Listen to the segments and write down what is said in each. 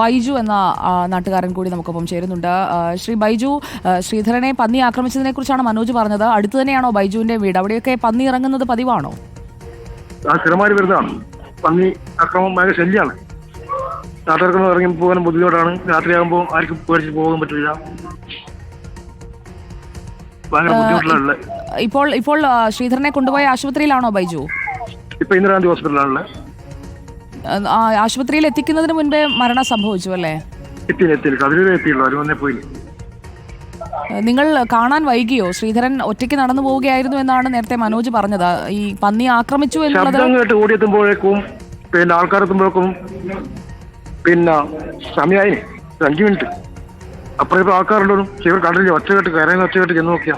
ബൈജു എന്ന നാട്ടുകാരൻ കൂടി നമുക്കൊപ്പം ചേരുന്നുണ്ട്. ശ്രീ ബൈജു ശ്രീധരനെ പന്നി ആക്രമിച്ചതിനെ കുറിച്ചാണ് മനോജ് പറഞ്ഞത്. അടുത്തു തന്നെയാണോ ബൈജുവിന്റെ വീട്? അവിടെയൊക്കെ പന്നി ഇറങ്ങുന്നത് പതിവാണോ? സ്ഥിരമായി വരുന്നതാണ്. പന്നി ആക്രമം ഭയങ്കര ശല്യമാണ് നാട്ടുകാർക്കൊന്നും ഇറങ്ങി പോകാനും ബുദ്ധിമുട്ടാണ്. രാത്രിയാകുമ്പോൾ ആർക്കും പേടിച്ച് പോകാൻ പറ്റില്ല. ഭയങ്കര ബുദ്ധിമുട്ടിലുള്ള ഇപ്പോൾ ഇപ്പോൾ ശ്രീധരനെ കൊണ്ടുപോയ ആശുപത്രിയിലാണോ ബൈജു? ഇപ്പൊ ഇന്ദിരാഗാന്ധി ആ, ആശുപത്രിയിൽ എത്തിക്കുന്നതിന് മുൻപേ മരണം സംഭവിച്ചു അല്ലേ? എത്തിയില്ല എത്തിയില്ല. കതിരൂരെ എത്തിയുള്ളൂ. അവർ വന്നേ പോയില്ല. നിങ്ങൾ കാണാൻ വൈകിയോ? ശ്രീധരൻ ഒറ്റയ്ക്ക് നടന്നു പോവുകയായിരുന്നു എന്നാണ് നേരത്തെ മനോജ് പറഞ്ഞത്. ഈ പന്നി ആക്രമിച്ചു എന്നുള്ളത് ശബ്ദം കേട്ട് ഓടിയെത്തുമ്പോഴേക്കും പിന്നെ ആൾക്കാർ എത്തുമ്പോഴേക്കും പിന്നെ സമയമായി അഞ്ചു അഞ്ച് മിനിറ്റ്. അപ്പോഴേക്കും ആൾക്കാരുണ്ടോ? ഇവർ കണ്ടില്ല? ഒറ്റ കേട്ട് കരയുന്ന ഒറ്റ കേട്ട് ചെന്ന് നോക്കിയാ.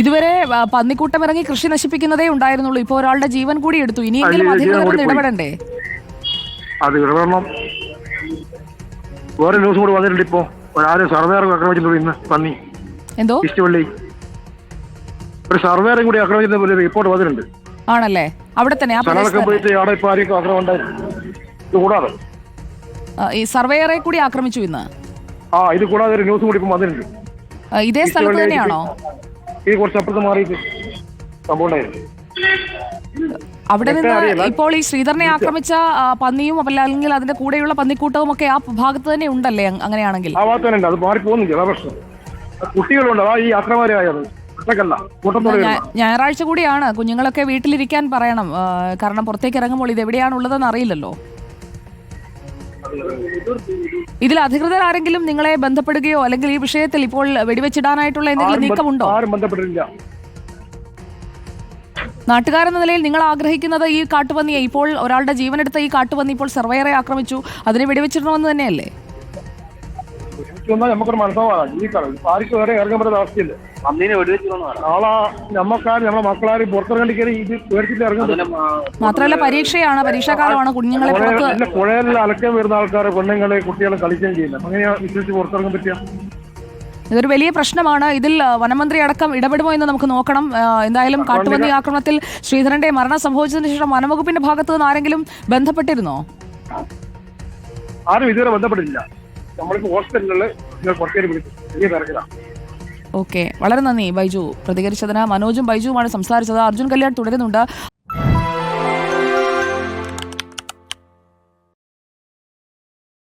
ഇതുവരെ പന്നിക്കൂട്ടം ഇറങ്ങി കൃഷി നശിപ്പിക്കുന്നതേ ഉണ്ടായിരുന്നുള്ളൂ. ഇപ്പൊ ഒരാളുടെ ജീവൻ കൂടി എടുത്തു. ഇനിയെങ്കിലും അധികൃതർ. ഇടപെടണ്ടേ? അത് ഇടപെടണം. വേറെ ന്യൂസ് കൂടി വന്നിട്ടുണ്ട് ഇപ്പോ ഒരാളെ സർവേർ ആക്രമിച്ചിട്ടുണ്ട് ഇന്ന് പന്നി. എന്തോ? ഈസ്റ്റ്പള്ളി. ഒരു സർവേറും കൂടി ആക്രമിച്ചിട്ട് റിപ്പോർട്ട് വന്നിട്ടുണ്ട്. ആണല്ലേ? അവിടെ തന്നെ അവിടെ ഇപ്പൊ ആർക്കും ആക്രമണം ഉണ്ടായിരുന്നു കൂടാതെ. ഈ സർവേയറെ കൂടി ആക്രമിച്ചു ഇന്ന്? ആ ഇത് കൂടാതെ ഒരു ന്യൂസ് കൂടി ഇപ്പം വന്നിട്ടുണ്ട്. ഇതേ സ്ഥലത്ത് തന്നെയാണോ? ഇത് കുറച്ച് അപ്പുറത്ത് മാറിയിട്ട് സംഭവം ഉണ്ടായിരുന്നു. അവിടെ നിന്ന് ഇപ്പോൾ ഈ ശ്രീധരനെ ആക്രമിച്ച പന്നിയും അല്ലെങ്കിൽ അതിന്റെ കൂടെയുള്ള പന്നിക്കൂട്ടവും ഒക്കെ ആ ഭാഗത്ത് തന്നെ ഉണ്ടല്ലേ അങ്ങനെയാണെങ്കിൽ? ആ ഭാഗത്ത് തന്നെ അത് മാറി പോകുന്നില്ല. അതാ പ്രശ്നം. കുട്ടികളുണ്ട്. അതാ ഈ വരുന്ന. ഞായറാഴ്ച കൂടിയാണ്. കുഞ്ഞുങ്ങളൊക്കെ വീട്ടിലിരിക്കാൻ പറയണം. കാരണം പുറത്തേക്ക് ഇറങ്ങുമ്പോൾ ഇത് എവിടെയാണുള്ളതെന്ന് അറിയില്ലല്ലോ. ഇതിൽ അധികൃതർ ആരെങ്കിലും നിങ്ങളെ ബന്ധപ്പെടുകയോ അല്ലെങ്കിൽ ഈ വിഷയത്തിൽ ഇപ്പോൾ വെടിവെച്ചിടാനായിട്ടുള്ള എന്തെങ്കിലും നീക്കമുണ്ടോ? ആരും ബന്ധപ്പെട്ടിട്ടില്ല. നാട്ടുകാരെന്ന നിലയിൽ നിങ്ങൾ ആഗ്രഹിക്കുന്നത് ഈ കാട്ടുപന്നിയെ ഇപ്പോൾ ഒരാളുടെ ജീവനെടുത്ത ഈ കാട്ടുപന്നി ഇപ്പോൾ സർവേയറെ ആക്രമിച്ചു അതിനെ വെടിവെച്ചിടണമെന്ന് തന്നെയല്ലേ? എനിക്ക് വന്നാൽ നമുക്കൊരു മനസ്സമാകാം ജീവിക്കണം ആർക്ക് ആർക്കും വേറെ ഇറങ്ങാൻ പറ്റുന്ന അവസ്ഥയില്ല? നാളെ നമ്മക്കാരും നമ്മളെ മക്കളാരും പുറത്തിറങ്ങി കയറി ഇത് പേടിച്ചിട്ട് ഇറങ്ങുന്നില്ല മാത്രമല്ല പരീക്ഷയാണ് പരീക്ഷാകാലമാണ് കുഞ്ഞുങ്ങളെ പുഴയിൽ അലക്കാൻ വരുന്ന ആൾക്കാരെ പെണ്ണുങ്ങളെ കുട്ടികളെ കളിക്കുകയും ചെയ്യില്ല അങ്ങനെയാ വിശ്വസിച്ച് പുറത്തിറങ്ങാൻ പറ്റിയ? ഇതൊരു വലിയ പ്രശ്നമാണ്. ഇതിൽ വനമന്ത്രി അടക്കം ഇടപെടുമോ എന്ന് നമുക്ക് നോക്കണം. എന്തായാലും കാട്ടുപന്നി ആക്രമണത്തിൽ ശ്രീധരന്റെ മരണം സംഭവിച്ചതിന് ശേഷം വനംവകുപ്പിന്റെ ഭാഗത്തുനിന്ന് ആരെങ്കിലും ബന്ധപ്പെട്ടിരുന്നോ? ആരും ഇതുവരെ ബന്ധപ്പെട്ടില്ല തിരക്കിലാണ് ഓക്കെ. വളരെ നന്ദി ബൈജു. പ്രതികരിച്ചതിന് മനോജും ബൈജുവുമാണ് സംസാരിച്ചത്. അർജുൻ കല്യാൺ തുടരുന്നുണ്ട്.